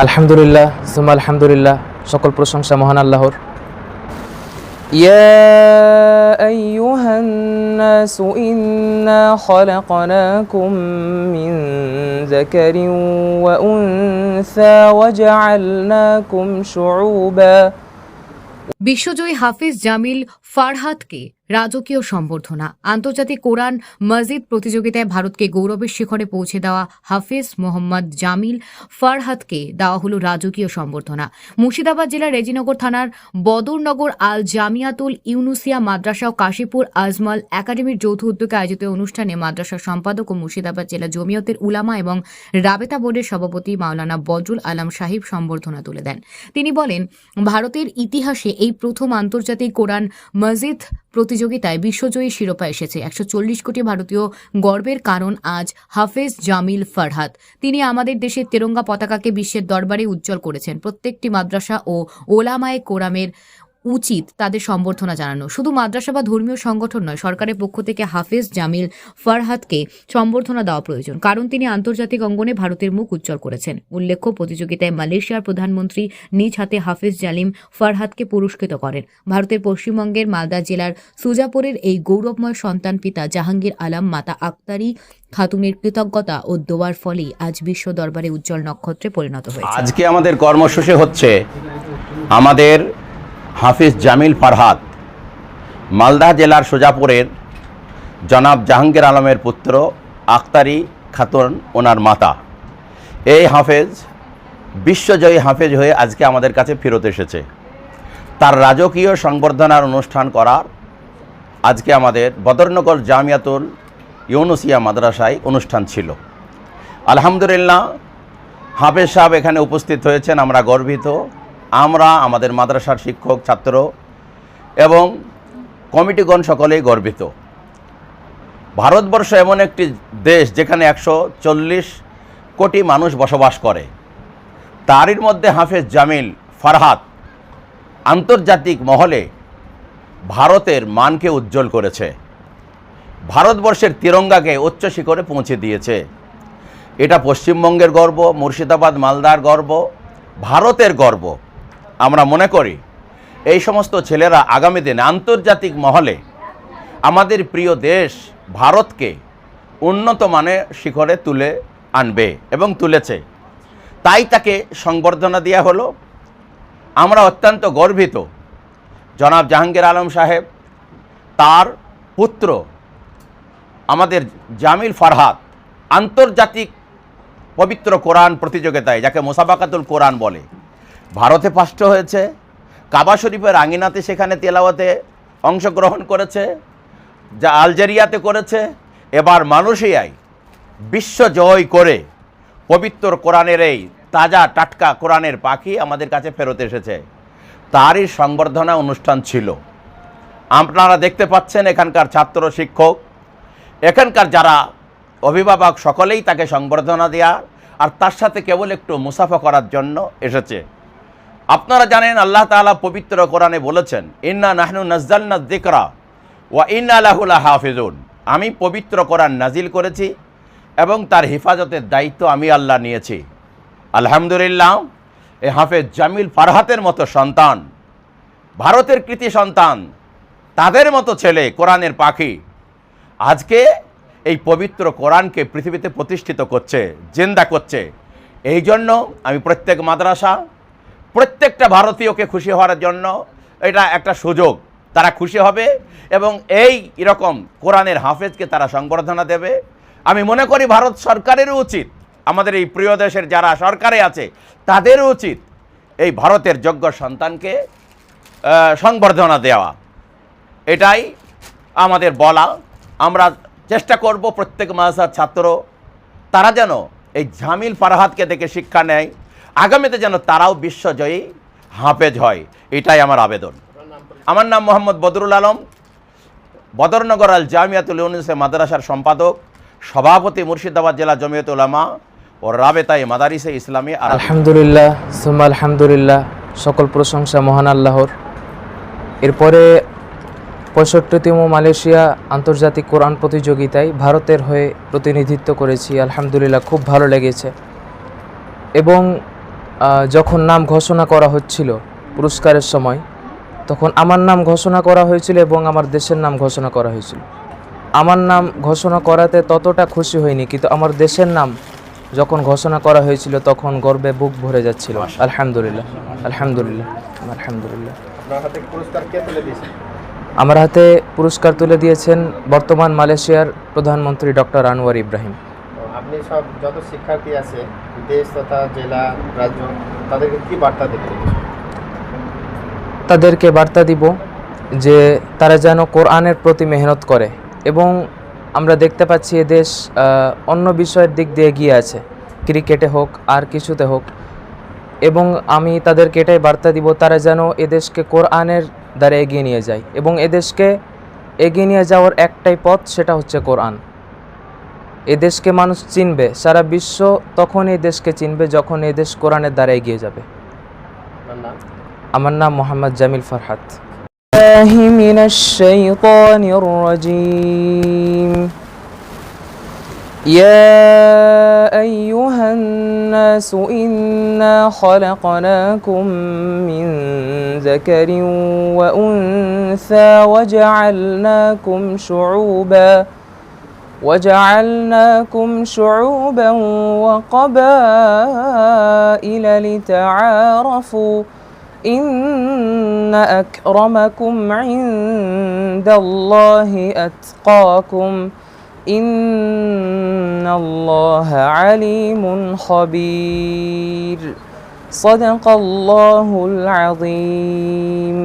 আলহামদুলিল্লাহ সুমা আলহামদুলিল্লাহ সকল প্রশংসা মহান আল্লাহর يا أيها الناس إنا خلقناكم من ذكر وأنثى وجعلناكم شعوبا বিশ্বজয়ী হাফিজ জামিল ফারহাদকে রাজকীয় সম্বর্ধনা। আন্তর্জাতিক কোরআন মসজিদ প্রতিযোগিতায় ভারতকে গৌরবের শিখরে পৌঁছে দেওয়া হাফিজ মোহাম্মদ জামিল ফারহাদকে দেওয়া হলো রাজকীয় সম্বর্ধনা। মুর্শিদাবাদ জেলার রেজিনগর থানার বদরনগর আল জামিয়াতুল ইউনুসিয়া মাদ্রাসা ও কাশীপুর আজমল একাডেমির যৌথ উদ্যোগে আয়োজিত অনুষ্ঠানে মাদ্রাসার সম্পাদক ও মুর্শিদাবাদ জেলা জমিয়তের উলামা এবং রাবেতা বোর্ডের সভাপতি মাওলানা বজরুল আলম সাহিব সম্বর্ধনা তুলে দেন। তিনি বলেন, ভারতের ইতিহাসে এই প্রথম আন্তর্জাতিক কোরআন মসজিদ প্রতিযোগিতায় বিশ্বজয়ী শিরোপা এসেছে। একশো চল্লিশ কোটি ভারতীয় গর্বের কারণ আজ হাফেজ জামিল ফারহাদ তিনি আমাদের দেশের তেরঙ্গা পতাকাকে বিশ্বের দরবারে উজ্জ্বল করেছেন। প্রত্যেকটি মাদ্রাসা ও ওলামায়ে কোরামের উচিত তাদের সম্বর্ধনা জানানো। শুধু মাদ্রাসা বা ধর্মীয় সংগঠন নয়, সরকারের পক্ষ থেকে হাফেজ জামিল ফারহাদকে সম্বর্ধনা দেওয়া প্রয়োজন, কারণ তিনি আন্তর্জাতিক অঙ্গনে ভারতের মুখ উজ্জ্বল করেছেন। উল্লেখ্য, প্রতিযোগিতায় মালয়েশিয়ার প্রধানমন্ত্রী নিজ হাতে হাফেজ জালিম ফারহাদকে পুরস্কৃত করেন। ভারতের পশ্চিমবঙ্গের মালদা জেলার সুজাপুরের এই গৌরবময় সন্তান পিতা জাহাঙ্গীর আলম, মাতা আক্তারি খাতুনের কৃতজ্ঞতা ও দোয়ার ফলেই আজ বিশ্ব দরবারে উজ্জ্বল নক্ষত্রে পরিণত হয়েছে। আজকে আমাদের কর্মসূচি হচ্ছে আমাদের হাফিজ জামিল ফারহাদ, মালদা জেলার সোজাপুরের জনাব জাহাঙ্গীর আলমের পুত্র আখতারি খাতুন ওনার মাতা। এই হাফেজ বিশ্বজয়ী হাফেজ হয়ে আজকে আমাদের কাছে ফেরত এসেছে। তার রাজকীয় সংবর্ধনার অনুষ্ঠান করার আজকে আমাদের বদরনগর জামিয়াতুল ইউনুসিয়া মাদ্রাসায় অনুষ্ঠান ছিল। আলহামদুলিল্লাহ, হাফেজ সাহেব এখানে উপস্থিত হয়েছেন, আমরা গর্বিত। আমরা, আমাদের মাদ্রাসার শিক্ষক, ছাত্র এবং কমিটিগণ সকলেই গর্বিত। ভারতবর্ষ এমন একটি দেশ যেখানে একশো চল্লিশ কোটি মানুষ বসবাস করে। তারই মধ্যে হাফেজ জামিল ফারহাদ আন্তর্জাতিক মহলে ভারতের মানকে উজ্জ্বল করেছে। ভারতবর্ষের তিরঙ্গাকে উচ্চ শিখরে পৌঁছে দিয়েছে। এটা পশ্চিমবঙ্গের গর্ব, মুর্শিদাবাদ, মালদার গর্ব, ভারতের গর্ব। আমরা মনে করি, এই সমস্ত ছেলেরা আগামী দিনে আন্তর্জাতিক মহলে আমাদের প্রিয় দেশ ভারতকে উন্নত মানের শিখরে তুলে আনবে এবং তুলেছে। তাই তাকে সংবর্ধনা দেওয়া হলো। আমরা অত্যন্ত গর্বিত। জনাব জাহাঙ্গীর আলম সাহেব, তার পুত্র আমাদের জামিল ফারহাদ আন্তর্জাতিক পবিত্র কোরআন প্রতিযোগিতায়, যাকে মোসাবাকাতুল কোরআন বলে ভারতে পাষ্ট হয়েছে, কাবা শরীফের আঙিনাতে সেখানে তেলাওয়াতে অংশগ্রহণ করেছে, যা আলজেরিয়াতে করেছে। এবার মালয়েশিয়ায় বিশ্ব জয় করে পবিত্র কোরআনের এই তাজা টাটকা কোরআনের পাখি আমাদের কাছে ফেরত এসেছে। তারই সংবর্ধনা অনুষ্ঠান ছিল। আপনারা দেখতে পাচ্ছেন এখানকার ছাত্র শিক্ষক, এখানকার যারা অভিভাবক সকলেই তাকে সংবর্ধনা দেওয়া আর তার সাথে কেবল একটু মুসাফা করার জন্য এসেছে। আপনারা জানেন আল্লাহ তাআলা পবিত্র কোরআনে বলেছেন, ইন্না নাহনু নাজ্জালনা যিকরা ওয়া ইন্না লাহু লাহাফিজুন। আমি পবিত্র কোরআন নাজিল করেছি এবং তার হেফাজতের দায়িত্ব আমি আল্লাহ নিয়েছি। আলহামদুলিল্লাহ, এ হাফেজ জামিল ফারহাতের মতো সন্তান, ভারতের কৃতি সন্তান, তাদের মতো ছেলে কোরআনের পাখি, আজকে এই পবিত্র কোরআনকে পৃথিবীতে প্রতিষ্ঠিত করছে, জেন্দা করছে। এই জন্য আমি প্রত্যেক মাদ্রাসা প্রত্যেকটা ভারতীয়কে খুশি হওয়ার জন্য এটা একটা সুযোগ। তারা খুশি হবে এবং এই এরকম কোরআনের হাফেজকে তারা সংবর্ধনা দেবে। আমি মনে করি ভারত সরকারেরও উচিত, আমাদের এই প্রিয় দেশের যারা সরকারে আছে, তাদেরও উচিত এই ভারতের যোগ্য সন্তানকে সংবর্ধনা দেওয়া। এটাই আমাদের বলা। আমরা চেষ্টা করব প্রত্যেক মাদ্রাসার ছাত্র, তারা যেন এই জামিল ফারহাদকে দেখে শিক্ষা নেয়। আগামীতে যেন তারাও বিশ্বজয়ী হাফেজ হয়, এটাই আমার আবেদন। আমার নাম মোহাম্মদ বদরুল আলম, বদরনগর আল জামিয়াতুল ইউনুসে মাদ্রাসার সম্পাদক, সভাপতি মুর্শিদাবাদ জেলা জমিয়ত উলামা ও রাবেতাই মাদারিসে ইসলামী আলহামদুলিল্লাহ সুমা আলহামদুলিল্লাহ, সকল প্রশংসা মহান আল্লাহর। এরপরে পঁয়ষট্টিতম মালয়েশিয়া আন্তর্জাতিক কোরআন প্রতিযোগিতায় ভারতের হয়ে প্রতিনিধিত্ব করেছি। আলহামদুলিল্লাহ, খুব ভালো লেগেছে। এবং যখন নাম ঘোষণা করা হচ্ছিল পুরস্কারের সময় তখন আমার নাম ঘোষণা করা হয়েছিল এবং আমার দেশের নাম ঘোষণা করা হয়েছিল। আমার নাম ঘোষণা করাতে ততটা খুশি হয়নি কিন্তু আমার দেশের নাম যখন ঘোষণা করা হয়েছিল তখন গর্বে বুক ভরে যাচ্ছিল। আলহামদুলিল্লাহ আলহামদুলিল্লাহ আলহামদুলিল্লাহ। আমার হাতে পুরস্কার তুলে দিয়েছেন বর্তমান মালয়েশিয়ার প্রধানমন্ত্রী ডক্টর আনোয়ার ইব্রাহিম। সব যত শিক্ষার্থী আছে, দেশ তথা জেলা, রাজ্য, তাদেরকে কি বার্তা দেবেন তাদেরকে বার্তা দিব যে তারা যেন কোরআনের প্রতি মেহনত করে এবং আমরা দেখতে পাচ্ছি এ দেশ অন্য বিষয়ের দিক দিয়ে এগিয়ে আছে। ক্রিকেটে হোক, আর কিছুতে হোক। এবং আমি তাদেরকে এটাই বার্তা দিব, তারা যেন এদেশকে কোরআনের দ্বারা এগিয়ে নিয়ে যায়। এবং এদেশকে এগিয়ে নিয়ে যাওয়ার একটাই পথ, সেটা হচ্ছে কোরআন। এদেশকে মানুষ চিনবে সারা বিশ্ব তখন এই দেশকে চিনবে যখন এই দেশ কোরআনের দ্বারা এগিয়ে যাবে আপনার নাম আমার নাম মোহাম্মদ জামিল ফরহাত الله من الشيطان الرجيم يا أيها الناس إنا خلقناكم من ذكر وأنثى وجعلناكم شعوبا وجعلناكم شعوبا وقبائل لتعارفوا إن أكرمكم عند الله أتقاكم إن الله عليم خبير. صدق الله العظيم.